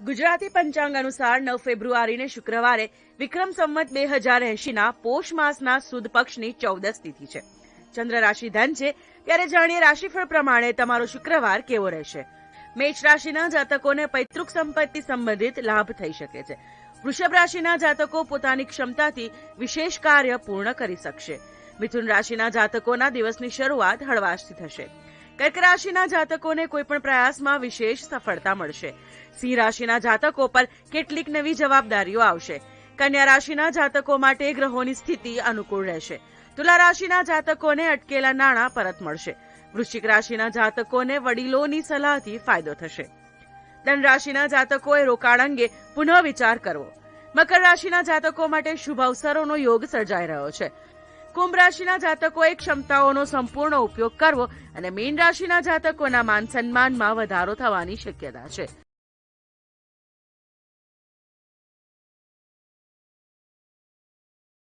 ગુજરાતી પંચાંગ અનુસાર નવ ફેબ્રુઆરીને શુક્રવારે વિક્રમ સંવત બે હજાર એંશીના પોષ માસના સુદ પક્ષની ચૌદસ તિથિ છે. ચંદ્ર રાશિ ધન છે, ત્યારે જાણીએ રાશિફળ પ્રમાણે તમારો શુક્રવાર કેવો રહેશે. મેષ રાશિના જાતકોને પૈતૃક સંપત્તિ સંબંધિત લાભ થઈ શકે છે. વૃષભ રાશિના જાતકો પોતાની ક્ષમતાથી વિશેષ કાર્ય પૂર્ણ કરી શકશે. મિથુન રાશિના જાતકોના દિવસની શરૂઆત હળવાશથી થશે. કર્ક રાશિના જાતકોને કોઈ પણ પ્રયાસમાં વિશેષ સફળતા મળશે. સિંહ રાશિના જાતકો પર કેટલીક નવી જવાબદારીઓ આવશે. કન્યા રાશિના જાતકો માટે ગ્રહોની સ્થિતિ અનુકૂળ રહેશે. તુલા રાશિના જાતકોને અટકેલા નાણાં પરત મળશે. વૃશ્ચિક રાશિના જાતકોને વડીલોની સલાહથી ફાયદો થશે. ધન રાશિના જાતકોએ રોકાણ અંગે પુનઃ વિચાર કરવો. મકર રાશિના જાતકો માટે શુભ અવસરોનો યોગ સર્જાઈ રહ્યો છે. કુંભ રાશિના જાતકોએ ક્ષમતાઓનો સંપૂર્ણ ઉપયોગ કરવો અને મીન રાશિના જાતકોના માન સન્માનમાં વધારો થવાની શક્યતા છે.